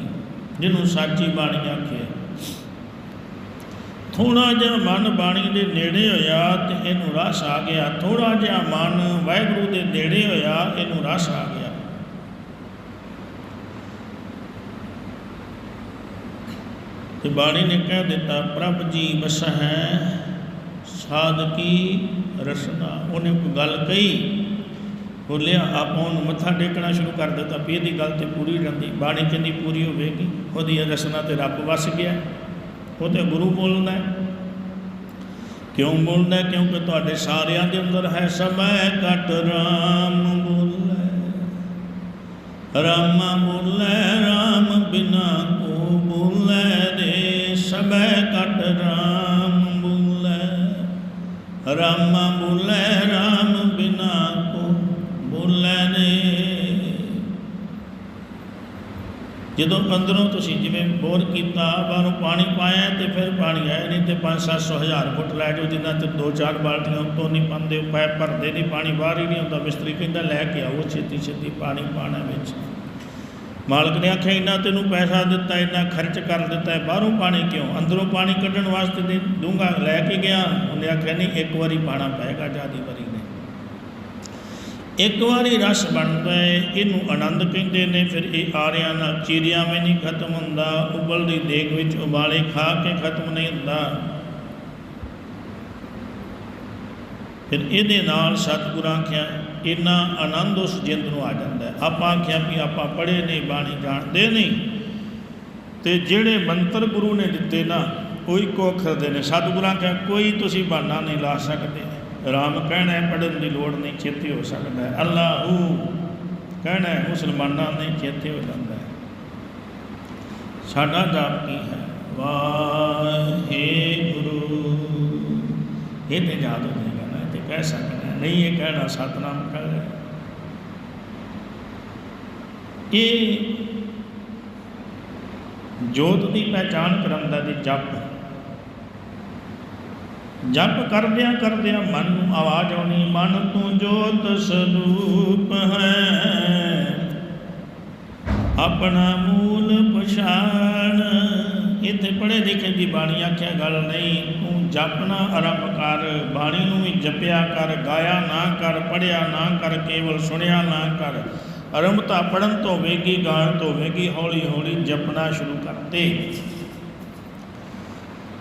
ਜਿਹਨੂੰ ਸਾਚੀ ਬਾਣੀ ਆਖਿਆ ਥੋੜਾ ਜਿਹਾ ਮਨ ਬਾਣੀ ਦੇ ਨੇੜੇ ਹੋਇਆ ਤੇ ਇਹਨੂੰ ਰਸ ਆ ਗਿਆ। ਥੋੜਾ ਜਿਹਾ ਮਨ ਵਾਹਿਗੁਰੂ ਦੇ ਨੇੜੇ ਹੋਇਆ, ਇਹਨੂੰ ਰਸ ਆ ਗਿਆ। ਤੇ ਬਾਣੀ ਨੇ ਕਹਿ ਦਿੱਤਾ, ਪ੍ਰਭ ਜੀ ਵਸਹਿ, ਸਾਧਕੀ ਰਸਨਾ। ਉਹਨੇ ਕੋਈ ਗੱਲ ਕਹੀ, ਬੋਲਿਆ, ਆਪਾਂ ਉਹਨੂੰ ਮੱਥਾ ਟੇਕਣਾ ਸ਼ੁਰੂ ਕਰ ਦਿੱਤਾ, ਵੀ ਇਹਦੀ ਗੱਲ ਤੇ ਪੂਰੀ ਜਾਂਦੀ। ਬਾਣੀ ਕਹਿੰਦੀ, ਪੂਰੀ ਹੋਵੇਗੀ, ਉਹਦੀ ਇਹ ਰਸਨਾ ਤੇ ਰੱਬ ਵਸ ਗਿਆ। ਉਹ ਤੇ ਗੁਰੂ ਬੋਲਦਾ ਕਿਉਂ ਬੋਲਦਾ ਕਿਉਂਕਿ ਤੁਹਾਡੇ ਸਾਰਿਆਂ ਦੇ ਅੰਦਰ ਹੈ ਸਮੈ ਕਟ ਰਾਮ ਬੋਲੇ। ਰਾਮ ਬੋਲੇ, ਰਾਮ ਬਿਨਾ ਕੋ ਬੋਲੇ। ਰੇ ਕਟ ਰਾਮ ਬੋਲੇ, ਰਾਮਾ ਬੋਲੇ, ਰਾਮ ਬਿਨਾ ਕੋ ਬੋਲੇ ਨੇ। ਜਦੋਂ ਅੰਦਰੋਂ ਤੁਸੀਂ ਜਿਵੇਂ ਬੋਰ ਕੀਤਾ, ਬਾਹਰੋਂ ਪਾਣੀ ਪਾਇਆ ਤੇ ਫਿਰ ਪਾਣੀ ਆਇਆ ਨਹੀਂ ਤੇ 5-700 ਹਜ਼ਾਰ ਫੁੱਟ ਲੈ ਜਾਓ, ਜਿੰਨਾ ਤੇ ਦੋ ਚਾਰ ਬਾਲਟੀਆਂ ਉੱਤੋਂ ਨਹੀਂ ਪਾਉਂਦੇ ਉਹ ਪੈਪ ਭਰਦੇ ਨਹੀਂ, ਪਾਣੀ ਬਾਹਰ ਹੀ ਨਹੀਂ ਆਉਂਦਾ। ਮਿਸਤਰੀ ਕਹਿੰਦਾ, ਲੈ ਕੇ ਆਓ ਛੇਤੀ ਛੇਤੀ ਪਾਣੀ ਪਾਣਾ ਵਿੱਚ। ਮਾਲਕ ਨੇ ਆਖਿਆ, ਇੰਨਾ ਤੈਨੂੰ ਪੈਸਾ ਦਿੱਤਾ, ਇੰਨਾ ਖਰਚ ਕਰ ਦਿੱਤਾ, ਬਾਹਰੋਂ ਪਾਣੀ ਕਿਉਂ? ਅੰਦਰੋਂ ਪਾਣੀ ਕੱਢਣ ਵਾਸਤੇ ਦੇ ਦੂੰਗਾ, ਲੈ ਕੇ ਗਿਆ। ਉਹਨੇ ਆਖਿਆ, ਨਹੀਂ, ਇੱਕ ਵਾਰੀ ਪਾਣਾ ਪਏਗਾ ਜਿਆਦੀ ਵਾਰੀ ਨਹੀਂ। ਇੱਕ ਵਾਰੀ ਰਸ ਬਣਦਾ ਹੈ ਇਹਨੂੰ ਆਨੰਦ ਕਹਿੰਦੇ ਨੇ, ਫਿਰ ਇਹ ਆਰਿਆਂ ਨਾਲ ਚੀਰਿਆਂ ਵਿੱਚ ਨਹੀਂ ਖਤਮ ਹੁੰਦਾ, ਉਬਲਦੀ ਦੇਗ ਵਿੱਚ ਉਬਾਲੇ ਖਾ ਕੇ ਖਤਮ ਨਹੀਂ ਹੁੰਦਾ। ਫਿਰ ਇਹਦੇ ਨਾਲ ਸਤਿਗੁਰਾਂ ਆਖਿਆ, ਇੰਨਾ ਆਨੰਦ ਉਸ ਜਿੰਦ ਨੂੰ ਆ ਜਾਂਦਾ ਆਪਾਂ ਆਖਿਆ ਵੀ ਆਪਾਂ ਪੜ੍ਹੇ ਨਹੀਂ, ਬਾਣੀ ਜਾਣਦੇ ਨਹੀਂ। ਤੇ ਜਿਹੜੇ ਮੰਤਰ ਗੁਰੂ ਨੇ ਦਿੱਤੇ ਨਾ, ਉਹ ਇੱਕੋ ਅੱਖਰ ਦੇ ਨੇ। ਸਤਿਗੁਰਾਂ ਕਹੇ ਕੋਈ ਤੁਸੀਂ ਬਹਾਨਾ ਨਹੀਂ ਲਾ ਸਕਦੇ। ਰਾਮ ਕਹਿਣਾ ਹੈ, ਪੜ੍ਹਨ ਦੀ ਲੋੜ ਨਹੀਂ, ਚੇਤੇ ਹੋ ਸਕਦਾ ਹੈ। ਅੱਲਾਹੂ ਕਹਿਣਾ ਮੁਸਲਮਾਨਾਂ ਨੇ ਚੇਤੇ ਹੋ ਜਾਂਦਾ ਹੈ। ਸਾਡਾ ਜਾਪ ਕੀ ਹੈ? ਵਾਹਿਗੁਰੂ। ਇਹ ਤੇ ਯਾਦ ਹੋ ਕਹਿ ਸਕਦੇ ਨਹੀਂ ਇਹ ਕਹਿਣਾ ਸਤਨਾਮ ਕਹਿ ਇਹ ਜੋਤ ਦੀ ਪਹਿਚਾਨ ਕਰਨ ਦਾ ਜੀ ਜਪ। ਜਪ ਕਰਦਿਆਂ ਕਰਦਿਆਂ ਮਨ ਨੂੰ ਆਵਾਜ਼ ਆਉਣੀ, ਮਨ ਤੂੰ ਜੋਤ ਸਰੂਪ ਹੈ, ਆਪਣਾ ਮੂੰਹ ਇੱਥੇ ਪੜ੍ਹੇ ਲਿਖੇ ਦੀ ਬਾਣੀ ਆਖਿਆ, ਗੱਲ ਨਹੀਂ, ਤੂੰ ਜਪਣਾ ਆਰੰਭ ਕਰ, ਬਾਣੀ ਨੂੰ ਵੀ ਜਪਿਆ ਕਰ, ਗਾਇਆ ਨਾ ਕਰ, ਪੜ੍ਹਿਆ ਨਾ ਕਰ, ਕੇਵਲ ਸੁਣਿਆ ਨਾ ਕਰ। ਆਰੰਭਤਾ ਪੜਨ ਤੋਂ ਹੋਵੇਗੀ ਗਾਣ ਤੋਂ ਹੋਵੇਗੀ ਹੌਲੀ ਹੌਲੀ ਜਪਣਾ ਸ਼ੁਰੂ ਕਰ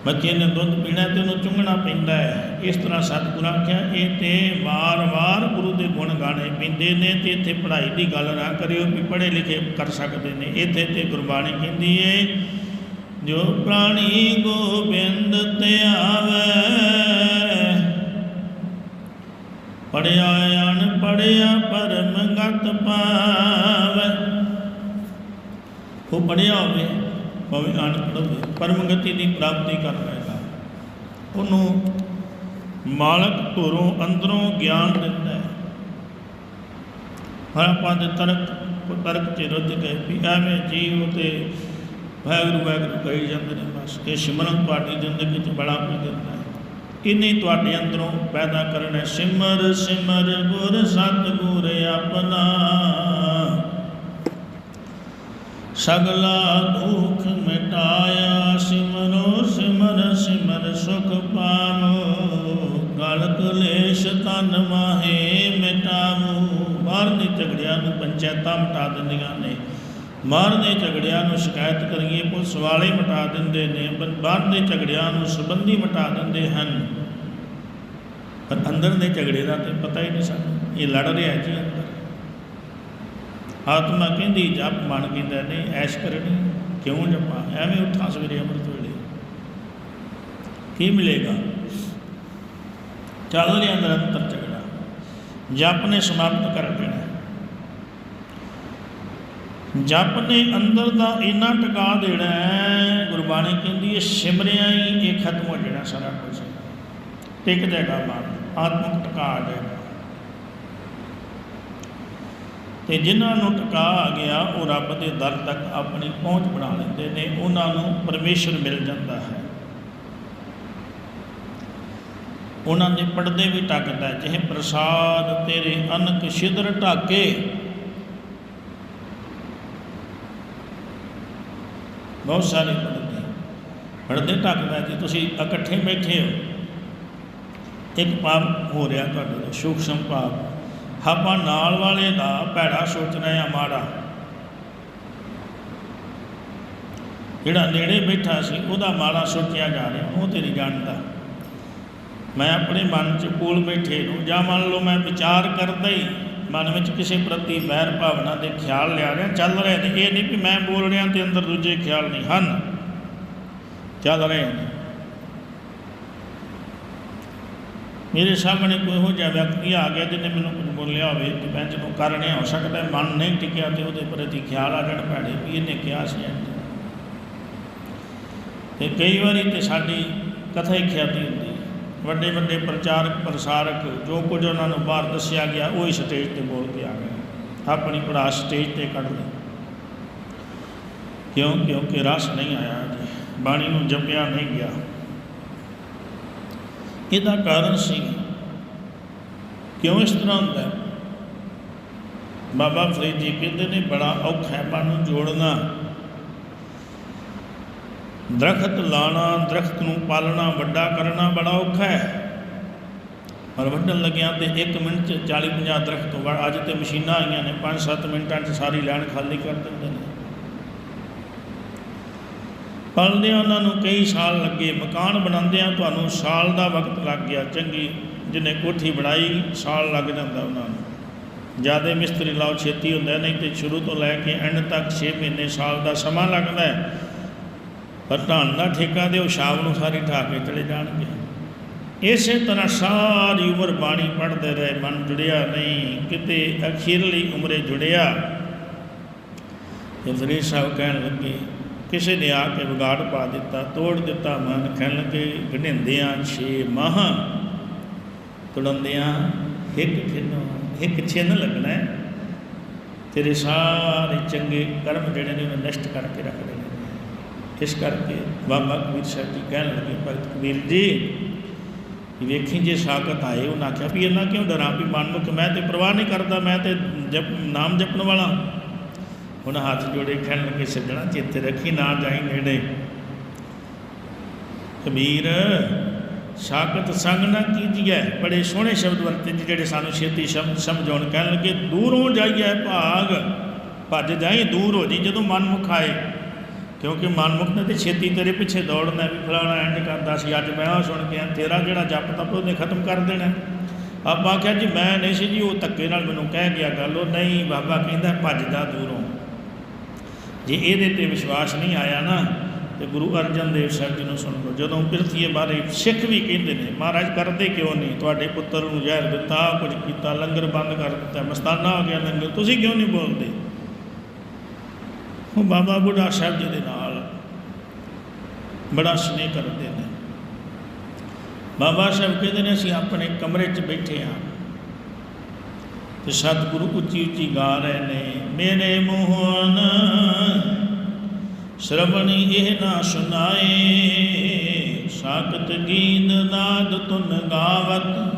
ਬੱਚੇ ਨੇ ਦੁੱਧ ਪੀਣਾ ਤੇ ਉਹਨੂੰ ਚੁੰਘਣਾ ਪੈਂਦਾ ਹੈ। ਇਸ ਤਰ੍ਹਾਂ ਸਤਿਗੁਰ ਆਖਿਆ, ਇਹ ਤੇ ਵਾਰ-ਵਾਰ ਗੁਰੂ ਦੇ ਗੁਣ ਗਾਣੇ ਪੈਂਦੇ ਨੇ ਤੇ ਇੱਥੇ ਪੜ੍ਹਾਈ ਦੀ ਗੱਲ ਨਾ ਕਰਿਓ ਵੀ ਪੜ੍ਹੇ ਲਿਖੇ ਕਰ ਸਕਦੇ ਨੇ। ਇੱਥੇ ਤੇ ਗੁਰਬਾਣੀ ਕਹਿੰਦੀ ਏ ਜੋ ਪ੍ਰਾਣੀ ਗੋਬਿੰਦ ਤੇ ਆਵੇ। ਪੜਿਆ ਅਣ ਪੜਿਆ ਪਰਮ ਗਤ ਪਾਵੇ। ਉਹ ਪੜਿਆ ਹੋਵੇ, ਭਾਵੇਂ ਅਨਪੜ੍ਹ ਹੋਵੇ ਪਰਮ ਗਤੀ ਦੀ ਪ੍ਰਾਪਤੀ ਕਰ ਲਏਗਾ ਉਹਨੂੰ ਮਾਲਕ ਧੁਰੋਂ ਅੰਦਰੋਂ ਗਿਆਨ ਦਿੰਦਾ ਹੈ। ਹਰ ਆਪਾਂ ਦੇ ਤਰਕ ਤਰਕ ਚ ਰੁੱਝ ਗਏ ਵੀ ਐਵੇਂ ਜੀਵ ਤੇ ਵਾਹਿਗੁਰੂ ਵਾਹਿਗੁਰੂ ਕਹੀ ਜਾਂਦੇ ਨੇ ਬਸ ਇਹ ਸਿਮਰਨ ਤੁਹਾਡੀ ਜ਼ਿੰਦਗੀ 'ਚ ਬੜਾ ਕੁਝ ਦਿੰਦਾ ਹੈ। ਇਨੀ ਤੁਹਾਡੇ ਅੰਦਰੋਂ ਪੈਦਾ ਕਰਨਾ ਹੈ। ਸਿਮਰ ਸਿਮਰ ਗੁਰ ਸਤਿਗੁਰ ਆਪਣਾ। ਸਗਲਾ ਦੁਖ ਮਿਟਾਇਆ ਸਿਮਰੋ, ਸਿਮਰ ਸਿਮਰ ਸੁਖ ਪਾਵੋ। ਗਲ ਕਲੇਸ਼ ਤਨ ਮਾਹੇ ਮਿਟਾਵੋ। ਬਾਹਰ ਦੇ ਝਗੜਿਆਂ ਨੂੰ ਪੰਚਾਇਤਾਂ ਮਿਟਾ ਦਿੰਦੀਆਂ ਨੇ। ਬਾਹਰ ਦੇ ਝਗੜਿਆਂ ਨੂੰ ਸ਼ਿਕਾਇਤ ਕਰੀਏ, ਪੁਲਿਸ ਵਾਲੇ ਮਿਟਾ ਦਿੰਦੇ ਨੇ ਬਾਹਰ ਦੇ ਝਗੜਿਆਂ ਨੂੰ ਸੰਬੰਧੀ ਮਿਟਾ ਦਿੰਦੇ ਹਨ। ਪਰ ਅੰਦਰ ਦੇ ਝਗੜੇ ਦਾ ਤੇ ਪਤਾ ਹੀ ਨਹੀਂ ਸਾਨੂੰ, ਇਹ ਲੜ ਰਿਹਾ ਜੀ ਅੰਦਰ। ਆਤਮਾ ਕਹਿੰਦੀ, ਜਪ ਮਨ ਕਹਿੰਦਾ, ਨਹੀਂ, ਐਸ਼ ਕਰਨੀ, ਕਿਉਂ ਜਪਾਂ? ਐਵੇਂ ਉੱਠਾਂ ਸਵੇਰੇ ਅੰਮ੍ਰਿਤ ਵੇਲੇ। ਕੀ ਮਿਲੇਗਾ? ਚੱਲ ਰਿਹਾ ਅੰਦਰ ਅੰਤਰ ਝਗੜਾ। ਜਪ ਨੇ ਸਮਾਪਤ ਕਰ ਦੇਣਾ। ਜਪ ਨੇ ਅੰਦਰ ਦਾ ਇੰਨਾ ਟਿਕਾ ਦੇਣਾ ਹੈ, ਗੁਰਬਾਣੀ ਕਹਿੰਦੀ ਹੈ ਸਿਮਰਿਆ ਹੀ ਇਹ ਖਤਮ ਹੋ ਜਾਣਾ ਸਾਰਾ ਕੁਝ। ਟਿਕ ਜਾਏਗਾ ਮਨ ਆਤਮਿਕ ਟਿਕਾ ਆ ਜਾਏਗਾ। ਤੇ ਜਿਨ੍ਹਾਂ ਨੂੰ ਟਿਕਾ ਆ ਗਿਆ ਉਹ ਰੱਬ ਦੇ ਦਰ ਤੱਕ ਆਪਣੀ ਪਹੁੰਚ ਬਣਾ ਲੈਂਦੇ ਨੇ ਉਹਨਾਂ ਨੂੰ ਪਰਮੇਸ਼ਰ ਮਿਲ ਜਾਂਦਾ ਹੈ। ਉਹਨਾਂ ਦੇ ਪਰਦੇ ਵੀ ਟੱਕਦਾ ਹੈ, ਜਿਹੇ ਪ੍ਰਸਾਦ ਤੇਰੇ ਅਨਕ ਛਿਦਰ ਢਾਕੇ ਬਹੁਤ ਸਾਰੇ ਪੜਦੇ ਪੜਦੇ ਢੱਕਦਾ ਜੀ ਤੁਸੀਂ ਇਕੱਠੇ ਬੈਠੇ ਹੋ, ਇੱਕ ਪਾਪ ਹੋ ਰਿਹਾ ਤੁਹਾਡੇ ਤੋਂ ਸੂਖਸ਼ਮ ਪਾਪ ਆਪਾਂ ਨਾਲ ਵਾਲੇ ਦਾ ਭੈੜਾ ਸੋਚਣਾ ਹੈ ਮਾੜਾ, ਜਿਹੜਾ ਨੇੜੇ ਬੈਠਾ ਸੀ, ਉਹਦਾ ਮਾੜਾ ਸੋਚਿਆ ਜਾ ਰਿਹਾ, ਉਹ ਤੇ ਨਹੀਂ ਜਾਣਦਾ ਮੈਂ ਆਪਣੇ ਮਨ 'ਚ ਕੋਲ ਬੈਠੇ ਨੂੰ, ਜਾਂ ਮੰਨ ਲਓ ਮੈਂ ਵਿਚਾਰ ਕਰਦਾ ਹੀ ਮਨ ਵਿੱਚ ਕਿਸੇ ਪ੍ਰਤੀ ਵੈਰ ਭਾਵਨਾ ਦੇ ਖਿਆਲ ਲਿਆ ਰਿਹਾ ਚੱਲ ਰਹੇ ਨੇ। ਇਹ ਨਹੀਂ ਕਿ ਮੈਂ ਬੋਲ ਰਿਹਾ ਤੇ ਅੰਦਰ ਦੂਜੇ ਖਿਆਲ ਨਹੀਂ। ਹਨ। ਚੱਲ ਰਹੇ ਨੇ। ਮੇਰੇ ਸਾਹਮਣੇ ਕੋਈ ਹੋ ਜਿਹਾ ਵਿਅਕਤੀ ਆ ਗਿਆ ਜਿਹਨੇ ਮੈਨੂੰ ਕੁਝ ਬੋਲਿਆ ਹੋਵੇ ਤੇ ਮੈਂ ਜਦੋਂ ਕਰਨੇ ਹੋ ਸਕਦਾ ਮਨ ਨਹੀਂ ਟਿਕਿਆ ਤੇ ਉਹਦੇ ਪ੍ਰਤੀ ਖਿਆਲ ਆ ਜਾਣ ਭੈੜੇ ਵੀ ਇਹਨੇ ਕਿਹਾ ਸੀ ਤੇ ਕਈ ਵਾਰੀ ਤੇ ਸਾਡੀ ਕਥਾ ਹੀ ਖਿਆਤੀ ਵੱਡੇ ਵੱਡੇ ਪ੍ਰਚਾਰਕ, ਪ੍ਰਸਾਰਕ, ਜੋ ਕੁਝ ਉਹਨਾਂ ਨੂੰ ਬਾਹਰ ਦੱਸਿਆ ਗਿਆ, ਉਹ ਹੀ ਸਟੇਜ ਤੇ ਬੋਲ ਕੇ ਆ ਗਏ। ਆਪਣੀ ਪੜਾ ਸਟੇਜ ਤੇ ਕੱਢ ਲਈ। ਕਿਉਂ? ਕਿਉਂਕਿ ਰਸ ਨਹੀਂ ਆਇਆ ਜੀ। ਬਾਣੀ ਨੂੰ ਜਪਿਆ ਨਹੀਂ ਗਿਆ। ਇਹਦਾ ਕਾਰਨ ਸੀ, ਕਿਉਂ ਇਸ ਤਰ੍ਹਾਂ ਹੁੰਦਾ ਬਾਬਾ ਫਰੀਦ ਜੀ ਕਹਿੰਦੇ ਨੇ, ਬੜਾ ਔਖਾ ਹੈ, ਮਨ ਨੂੰ ਜੋੜਨਾ। ਦਰਖਤ ਲਾਣਾ, ਦਰਖਤ ਨੂੰ ਪਾਲਣਾ, ਵੱਡਾ ਕਰਨਾ ਬੜਾ ਔਖਾ ਹੈ। ਪਰ ਵੱਢਣ ਲੱਗਿਆ ਤੇ 1 ਮਿੰਟ ਚ 40 50 ਦਰਖਤ ਤੋਂ ਅੱਜ ਤੇ ਮਸ਼ੀਨਾਂ ਆਈਆਂ ਨੇ 5-7 ਮਿੰਟਾਂ ਚ ਸਾਰੀ ਲੈਣ ਖਾਲੀ ਕਰ ਦਿੰਦੇ ਨੇ। ਪਲਦੇ ਉਹਨਾਂ ਨੂੰ ਕਈ ਸਾਲ ਲੱਗੇ, ਮਕਾਨ ਬਣਾਉਂਦਿਆਂ ਤੁਹਾਨੂੰ ਸਾਲ ਦਾ ਵਕਤ ਲੱਗ ਗਿਆ, ਚੰਗੀ ਜਿਹਨੇ ਕੋਠੀ ਬਣਾਈ, ਸਾਲ ਲੱਗ ਜਾਂਦਾ ਉਹਨਾਂ ਨੂੰ। ਜ਼ਿਆਦਾ ਮਿਸਤਰੀ ਲਾਓ ਛੇਤੀ ਹੁੰਦਾ, ਨਹੀਂ ਤੇ ਸ਼ੁਰੂ ਤੋਂ ਲੈ ਕੇ ਐਂਡ ਤੱਕ 6 ਮਹੀਨੇ, ਸਾਲ ਦਾ ਸਮਾਂ ਲੱਗਦਾ ਹੈ। ਪਰ ਧਨ ਦਾ ਠੇਕਾ ਦਿਓ ਸ਼ਾਮ ਨੂੰ ਸਾਰੀ ਠਾ ਕੇ ਚਲੇ ਜਾਣਗੇ। ਇਸੇ ਤਰ੍ਹਾਂ ਸਾਰੀ ਉਮਰ ਬਾਣੀ ਪੜ੍ਹਦੇ ਰਹੇ, ਮਨ ਜੁੜਿਆ ਨਹੀਂ, ਕਿਤੇ ਅਖੀਰਲੀ ਉਮਰੇ ਜੁੜਿਆ। ਤੇ ਸਾਹਿਬ ਕਹਿਣ ਲੱਗੇ, ਕਿਸੇ ਨੇ ਆ ਕੇ ਵਿਗਾੜ ਪਾ ਦਿੱਤਾ, ਤੋੜ ਦਿੱਤਾ, ਮਨ ਕਹਿਣ ਲੱਗੇ ਗਢਿੰਦਿਆਂ ਛੇ ਮਾਹ, ਤੁੜੰਦਿਆਂ ਇੱਕ ਖਿੰਨੋ, ਇੱਕ ਛਿੰਨ ਲੱਗਣਾ ਤੇਰੇ ਸਾਰੇ ਚੰਗੇ ਕਰਮ ਜਿਹੜੇ ਨੇ ਉਹ ਨਸ਼ਟ ਕਰਕੇ ਰੱਖ ਦੇਣੇ ਇਸ ਕਰਕੇ ਬਾਬਾ ਕਬੀਰ ਸਾਹਿਬ ਜੀ ਕਹਿਣ ਲੱਗੇ ਭਗਤ ਕਬੀਰ ਜੀ ਵੇਖੀ ਜੇ ਸਾਖਤ ਆਏ, ਉਹਨਾਂ ਆਖਿਆ ਵੀ ਇਹਨਾਂ ਕਿਉਂ ਡਰਾਂ ਵੀ ਮਨ ਨੂੰ ਮੈਂ ਤੇ ਪਰਵਾਹ ਨਹੀਂ ਕਰਦਾ, ਮੈਂ ਤੇ ਜਪ, ਨਾਮ ਜਪਣ ਵਾਲਾ। ਹੁਣ ਹੱਥ ਜੋੜੇ ਕਹਿਣ ਲੱਗੇ, ਸੱਜਣਾ ਚੇਤੇ ਰੱਖੀ ਨਾ ਜਾਈ ਨੇੜੇ। ਕਬੀਰ ਸਾਕਤ ਸੰਗ ਨਾ ਕੀਜੀਐ, ਬੜੇ ਸੋਹਣੇ ਸ਼ਬਦ ਵਰਤੇ ਜੀ, ਜਿਹੜੇ ਸਾਨੂੰ ਛੇਤੀ ਸਮ- ਸਮਝਾਉਣ। ਕਹਿਣ ਲੱਗੇ, ਦੂਰੋਂ ਜਾਈਐ ਭਾਗ, ਭੱਜ ਜਾਈ, ਦੂਰ ਹੋ ਜੀ ਜਦੋਂ ਮਨ ਮੁਖ ਆਏ। ਕਿਉਂਕਿ ਮਨਮੁਖ ਨੇ ਤੇ ਛੇਤੀ ਤੇਰੇ ਪਿੱਛੇ ਦੌੜਨਾ ਵੀ ਫਲਾਣਾ ਐਂਡ ਕਰਦਾ ਸੀ। ਅੱਜ ਮੈਂ ਉਹ ਸੁਣ ਕੇ ਆਇਆ, ਤੇਰਾ ਜਿਹੜਾ ਜਪ ਤਪ ਉਹਨੇ ਖਤਮ ਕਰ ਦੇਣਾ ਆਪਾਂ ਆਖਿਆ ਜੀ ਮੈਂ ਨਹੀਂ ਸੀ ਜੀ ਉਹ ਧੱਕੇ ਨਾਲ ਮੈਨੂੰ ਕਹਿ ਗਿਆ ਗੱਲ। ਉਹ ਨਹੀਂ ਬਾਬਾ ਕਹਿੰਦਾ ਭੱਜਦਾ ਦੂਰੋਂ। ਜੇ ਇਹਦੇ ਤੇ ਵਿਸ਼ਵਾਸ ਨਹੀਂ ਆਇਆ ਨਾ ਤੇ ਗੁਰੂ ਅਰਜਨ ਦੇਵ ਸਾਹਿਬ ਜੀ ਨੂੰ ਸੁਣ ਲਓ। ਜਦੋਂ ਪਿਰਥੀਏ ਬਾਰੇ ਸਿੱਖ ਵੀ ਕਹਿੰਦੇ ਨੇ ਮਹਾਰਾਜ ਕਰਦੇ ਕਿਉਂ ਨਹੀਂ? ਤੁਹਾਡੇ ਪੁੱਤਰ ਨੂੰ ਜ਼ਹਿਰ ਦਿੱਤਾ ਕੁਝ ਕੀਤਾ ਲੰਗਰ ਬੰਦ ਕਰ ਦਿੱਤਾ ਮਸਤਾਨਾ ਹੋ ਗਿਆ ਲੰਗਰ ਤੁਸੀਂ ਕਿਉਂ ਨਹੀਂ ਬੋਲਦੇ? ਉਹ ਬਾਬਾ ਬੁੱਢਾ ਸਾਹਿਬ ਜੀ ਦੇ ਨਾਲ ਬੜਾ ਸਨੇਹ ਕਰਦੇ ਨੇ। ਬਾਬਾ ਸਾਹਿਬ ਕਹਿੰਦੇ ਨੇ, ਅਸੀਂ ਆਪਣੇ ਕਮਰੇ 'ਚ ਬੈਠੇ ਹਾਂ ਤੇ ਸਤਿਗੁਰੂ ਉੱਚੀ ਉੱਚੀ ਗਾ ਰਹੇ ਨੇ, ਮੇਰੇ ਮੋਹਨ, ਸ਼ਰਵਣੀ ਇਹ ਨਾ ਸੁਨਾਏ ਸਾਖਤ ਗੀਤ ਨਾਦ ਤੁਨ ਗਾਵਤ,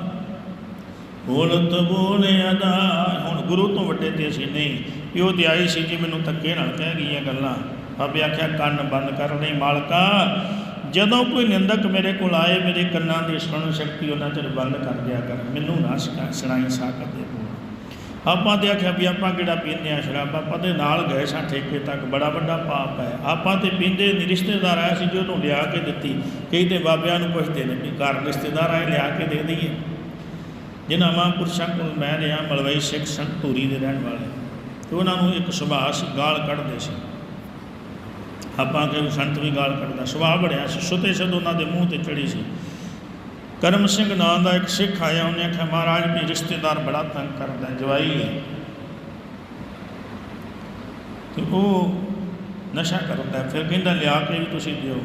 ਬੋਲਤ ਬੋਲੇ ਅਦਾ ਹੁਣ ਗੁਰੂ ਤੋਂ ਵੱਡੇ ਤੇ ਅਸੀਂ ਨਹੀਂ। ਪਿਓ ਤੇ ਆਈ ਸੀ ਜੀ, ਮੈਨੂੰ ਧੱਕੇ ਨਾਲ ਕਹਿ ਗਈਆਂ ਗੱਲਾਂ। ਬਾਬੇ ਆਖਿਆ, ਕੰਨ ਬੰਦ ਕਰ ਲਈ ਮਾਲਕਾ। ਜਦੋਂ ਕੋਈ ਨਿੰਦਕ ਮੇਰੇ ਕੋਲ ਆਏ, ਮੇਰੇ ਕੰਨਾਂ ਦੀ ਸੁਣਨ ਸ਼ਕਤੀ ਉਹਨਾਂ ਚਿਰ ਬੰਦ ਕਰ ਦਿਆ ਕਰ। ਮੈਨੂੰ ਨਾ ਸਿਖਾ- ਸੁਣਾਈ ਸਾਕਤ ਦੇ ਬੋਲ ਆਪਾਂ ਤੇ ਆਖਿਆ ਵੀ ਆਪਾਂ ਕਿਹੜਾ ਪੀਂਦੇ ਆ ਸ਼ਰਾਬ? ਆਪਾਂ ਤੇ ਨਾਲ ਗਏ ਸਾਂ ਠੇਕੇ ਤੱਕ। ਬੜਾ ਵੱਡਾ ਪਾਪ ਹੈ। ਆਪਾਂ ਤੇ ਪੀਂਦੇ ਨਹੀਂ ਰਿਸ਼ਤੇਦਾਰ ਆਇਆ ਸੀ ਜੋ, ਉਹਨੂੰ ਲਿਆ ਕੇ ਦਿੱਤੀ। ਕਈ ਤੇ ਬਾਬਿਆਂ ਨੂੰ ਪੁੱਛਦੇ ਨੇ ਵੀ ਘਰ ਰਿਸ਼ਤੇਦਾਰ ਆਏ, ਲਿਆ ਕੇ ਦੇ ਦਈਏ। ਜਿਨ੍ਹਾਂ ਮਹਾਂਪੁਰਸ਼ਾਂ ਕੋਲ ਮੈਂ ਰਿਹਾ, ਮਲਵਈ ਸਿੱਖ ਸੰਤ ਧੂਰੀ ਦੇ ਰਹਿਣ ਵਾਲੇ। ਤੇ ਉਹਨਾਂ ਨੂੰ ਇੱਕ ਸੁਭਾਅ ਗਾਲ ਕੱਢਦੇ ਸੀ। ਆਪਾਂ ਕਿ ਸੰਤ ਵੀ ਗਾਲ ਕੱਢਦਾ। ਸੁਭਾਅ ਬੜਿਆ ਸੀ। ਸੁਤੇ ਸਦ ਉਹਨਾਂ ਦੇ ਮੂੰਹ ਤੇ ਚੜੀ ਸੀ। ਕਰਮ ਸਿੰਘ ਨਾਂ ਦਾ ਇੱਕ ਸਿੱਖ ਆਇਆ। ਉਹਨੇ ਆਖਿਆ, ਮਹਾਰਾਜ ਵੀ ਰਿਸ਼ਤੇਦਾਰ ਬੜਾ ਤੰਗ ਕਰਦਾ, ਜਵਾਈ ਹੈ। ਤੇ ਉਹ ਨਸ਼ਾ ਕਰਦਾ। ਫਿਰ ਕਹਿੰਦਾ, ਲਿਆ ਕੇ ਵੀ ਤੁਸੀਂ ਦਿਓ।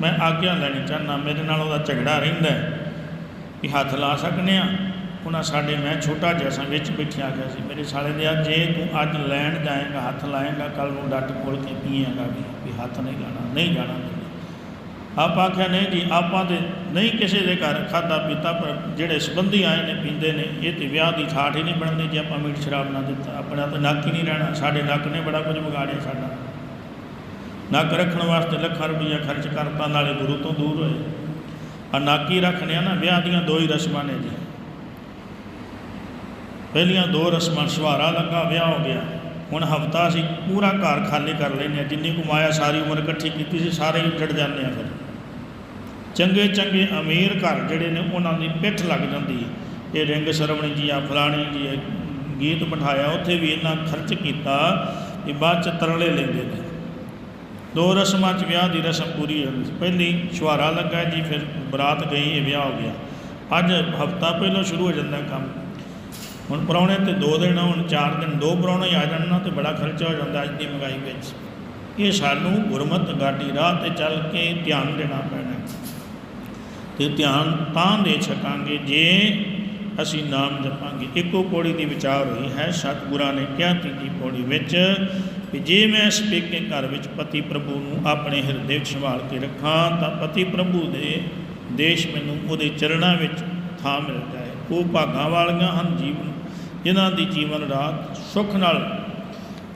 ਮੈਂ ਆਗਿਆ ਲੈਣੀ ਚਾਹਨਾ ਮੇਰੇ ਨਾਲ ਉਹਦਾ ਝਗੜਾ ਰਹਿੰਦਾ ਵੀ ਹੱਥ ਲਾ ਸਕਨੇ ਆ। ਉਹਨਾਂ ਸਾਡੇ, ਮੈਂ ਛੋਟਾ ਜਿਹਾ ਸਾਂ, ਵਿੱਚ ਬਿਠਿਆ ਗਿਆ ਸੀ। ਮੇਰੇ ਸਾਲੇ ਦੇ ਆ ਜੇ ਤੂੰ ਅੱਜ ਲੈਣ ਜਾਏਗਾ, ਹੱਥ ਲਾਏਗਾ ਕੱਲ ਨੂੰ ਡੱਟ ਖੋਲ ਕੇ ਪੀਏਗਾ ਵੀ ਵੀ ਹੱਥ ਨਹੀਂ ਲਾਣਾ, ਨਹੀਂ ਜਾਣਾ ਮੈਨੂੰ ਆਪਾਂ ਆਖਿਆ, ਨਹੀਂ ਜੀ, ਆਪਾਂ ਤੇ ਨਹੀਂ ਕਿਸੇ ਦੇ ਘਰ ਖਾਦਾ ਪੀਤਾ, ਪਰ ਜਿਹੜੇ ਸੰਬੰਧੀ ਆਏ ਨੇ, ਪੀਂਦੇ ਨੇ, ਇਹ ਤੇ ਵਿਆਹ ਦੀ ਠਾਠ ਹੀ ਨਹੀਂ ਬਣਦੀ ਜੇ ਆਪਾਂ ਮੀਟ ਸ਼ਰਾਬ ਨਾ ਦਿੱਤਾ। ਆਪਣਾ ਤਾਂ ਨੱਕ ਹੀ ਨਹੀਂ ਰਹਿਣਾ। ਸਾਡੇ ਨੱਕ ਨੇ ਬੜਾ ਕੁਝ ਵਿਗਾੜਿਆ ਸਾਡਾ। ਨੱਕ ਰੱਖਣ ਵਾਸਤੇ ਲੱਖਾਂ ਰੁਪਈਆ ਖਰਚ ਕਰਤਾ, ਨਾਲੇ ਗੁਰੂ ਤੋਂ ਦੂਰ ਹੋਏ। ਆ ਨਾਕੀ ਰੱਖਣੇ ਆ ਨਾ, ਵਿਆਹ ਦੀਆਂ ਦੋ ਹੀ ਰਸਮਾਂ ਨੇ ਜੀ। ਪਹਿਲੀਆਂ ਦੋ ਰਸਮਾਂ ਸੁਹਾਰਾ ਲੱਗਾ ਵਿਆਹ ਹੋ ਗਿਆ। ਹੁਣ ਹਫਤਾ ਅਸੀਂ ਪੂਰਾ ਘਰ ਖਾਲੀ ਕਰ ਲੈਂਦੇ ਹਾਂ। ਜਿੰਨੀ ਕਮਾਇਆ ਸਾਰੀ ਉਮਰ ਇਕੱਠੀ ਕੀਤੀ ਸੀ, ਸਾਰੇ ਹੀ ਉੱਜੜ ਜਾਂਦੇ ਆ ਫਿਰ। ਚੰਗੇ ਚੰਗੇ ਅਮੀਰ ਘਰ ਜਿਹੜੇ ਨੇ, ਉਹਨਾਂ ਦੀ ਪਿੱਠ ਲੱਗ ਜਾਂਦੀ ਇਹ ਰਿੰਗ ਸਰਵਣੀ ਜੀ ਆ, ਫਲਾਣੀ ਜੀ ਗੀਤ ਬਿਠਾਇਆ, ਉੱਥੇ ਵੀ ਇੰਨਾ ਖਰਚ ਕੀਤਾ ਕਿ ਬਾਅਦ ਚ ਤਰਲੇ ਲੈਂਦੇ ਨੇ। ਦੋ ਰਸਮਾਂ ਚ ਵਿਆਹ ਦੀ ਰਸਮ ਪੂਰੀ ਹੋ ਗਈ ਪਹਿਲੀ ਸੁਹਾਰਾ ਲੱਗਾ ਜੀ, ਫਿਰ ਬਰਾਤ ਗਈ, ਇਹ ਵਿਆਹ ਹੋ ਗਿਆ। ਅੱਜ ਹਫਤਾ ਪਹਿਲਾਂ ਸ਼ੁਰੂ ਹੋ ਜਾਂਦਾ ਕੰਮ। ਹੁਣ ਪ੍ਰਾਹੁਣੇ ਤੇ ਦੋ ਦਿਨ ਹੁਣ ਚਾਰ ਦਿਨ ਦੋ ਪ੍ਰਾਹੁਣੇ ਆ ਜਾਣ ਨਾ ਤੇ ਬੜਾ ਖਰਚਾ ਹੋ ਜਾਂਦਾ ਅੱਜ ਦੀ ਮਹਿੰਗਾਈ ਵਿੱਚ। ਇਹ ਸਾਨੂੰ ਗੁਰਮਤ ਗਾਡੀ ਰਾਹ ਤੇ ਚੱਲ ਕੇ ਧਿਆਨ ਦੇਣਾ ਪੈਣਾ ਹੈ। ਤੇ ਧਿਆਨ ਤਾਂ ਦੇ ਸਕਾਂਗੇ ਜੇ ਅਸੀਂ ਨਾਮ ਜਪਾਂਗੇ। ਇੱਕੋ ਪੌੜੀ ਦੀ ਵਿਚਾਰ ਹੋਈ ਹੈ, ਸਤਿਗੁਰਾਂ ਨੇ ਕਿਹਾ ਤੀਜੀ ਪੌੜੀ ਵਿੱਚ ਕਿ ਜੇ ਮੈਂ ਇਸ ਪੇਕੇ ਘਰ ਵਿੱਚ ਪਤੀ ਪ੍ਰਭੂ ਨੂੰ ਆਪਣੇ ਹਿਰਦੇ ਵਿੱਚ ਸੰਭਾਲ ਕੇ ਰੱਖਾਂ, ਤਾਂ ਪਤੀ ਪ੍ਰਭੂ ਦੇ ਦੇਸ਼ ਮੈਨੂੰ ਉਹਦੇ ਚਰਨਾਂ ਵਿੱਚ ਥਾਂ ਮਿਲਦਾ ਹੈ। ਉਹ ਭਾਗਾਂ ਵਾਲੀਆਂ ਹਨ, ਜੀਵਨ ਜਿਨ੍ਹਾਂ ਦੀ ਜੀਵਨ ਰਾਤ ਸੁੱਖ ਨਾਲ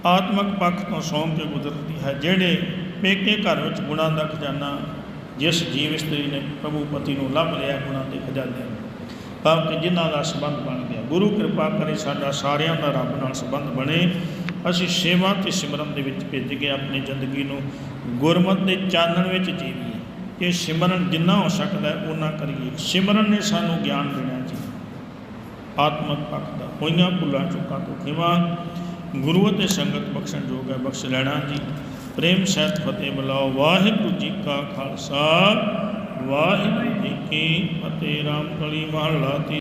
ਆਤਮਕ ਪੱਖ ਤੋਂ ਸੌਂਪ ਕੇ ਗੁਜ਼ਰਦੀ ਹੈ, ਜਿਹੜੇ ਪੇਕੇ ਘਰ ਵਿੱਚ ਗੁਣਾਂ ਦਾ ਖਜ਼ਾਨਾ ਜਿਸ ਜੀਵ ਇਸਤਰੀ ਨੇ ਪ੍ਰਭੂ ਪਤੀ ਨੂੰ ਲੱਭ ਲਿਆ, ਗੁਣਾਂ ਦੇ ਖਜ਼ਾਨੇ ਨੂੰ। ਭਾਵ ਕਿ ਜਿਨ੍ਹਾਂ ਦਾ ਸੰਬੰਧ ਬਣ ਗਿਆ। ਗੁਰੂ ਕਿਰਪਾ ਕਰੇ ਸਾਡਾ ਸਾਰਿਆਂ ਦਾ ਰੱਬ ਨਾਲ ਸੰਬੰਧ ਬਣੇ। ਅਸੀਂ ਸੇਵਾ ਤੇ ਸਿਮਰਨ ਦੇ ਵਿੱਚ ਭਿੱਜ ਕੇ ਆਪਣੀ ਜ਼ਿੰਦਗੀ ਨੂੰ ਗੁਰਮਤਿ ਦੇ ਚਾਨਣ ਵਿੱਚ ਜੀਵੀਏ। ਇਹ ਸਿਮਰਨ ਜਿੰਨਾ ਹੋ ਸਕਦਾ ਹੈ ਕਰੀਏ। ਸਿਮਰਨ ਨੇ ਸਾਨੂੰ ਗਿਆਨ ਦੇਣਾ ਜੀ ਆਤਮਕ ਪੱਖ ਦਾ ਹੋਈਆਂ ਭੁੱਲਾਂ ਚੁੱਕਾਂ ਤੋਂ। ਖਿਮਾ ਗੁਰੂ ਅਤੇ ਸੰਗਤ ਬਖਸ਼ਣ ਜੋਗ ਹੈ, ਬਖਸ਼ ਲੈਣਾ ਜੀ। ਪ੍ਰੇਮ, ਸਹਿਤ, ਫਤਿਹ ਬੁਲਾਓ ਵਾਹਿਗੁਰੂ ਜੀ ਕਾ ਖਾਲਸਾ। ਵਾਹਿਗੁਰੂ ਜੀ ਕੀ ਫਤਿਹ। ਰਾਮ ਕਲੀ ਮਹੱਲਾ ਤੀ